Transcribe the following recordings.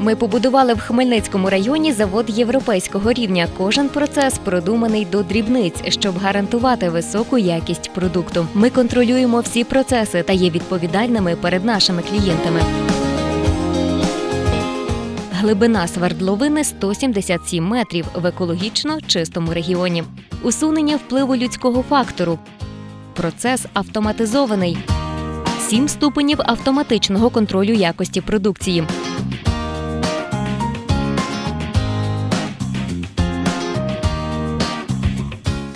Ми побудували в Хмельницькому районі завод європейського рівня. Кожен процес продуманий до дрібниць, щоб гарантувати високу якість продукту. Ми контролюємо всі процеси та є відповідальними перед нашими клієнтами. Глибина свердловини 177 метрів в екологічно чистому регіоні. Усунення впливу людського фактору. Процес автоматизований. Сім ступенів автоматичного контролю якості продукції.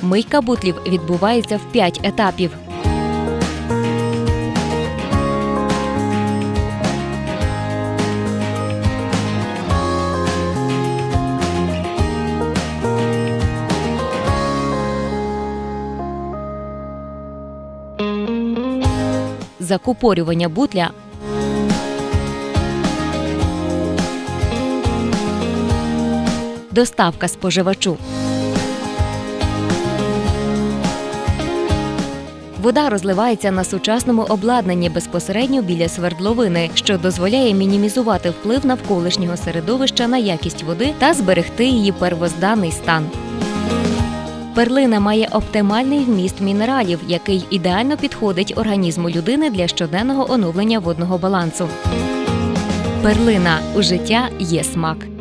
Мийка бутлів відбувається в 5 етапів. Закупорювання бутля Доставка споживачу. Вода розливається на сучасному обладнанні безпосередньо біля свердловини, що дозволяє мінімізувати вплив навколишнього середовища на якість води та зберегти її первозданний стан. Перлина має оптимальний вміст мінералів, який ідеально підходить організму людини для щоденного оновлення водного балансу. Перлина у життя є смак.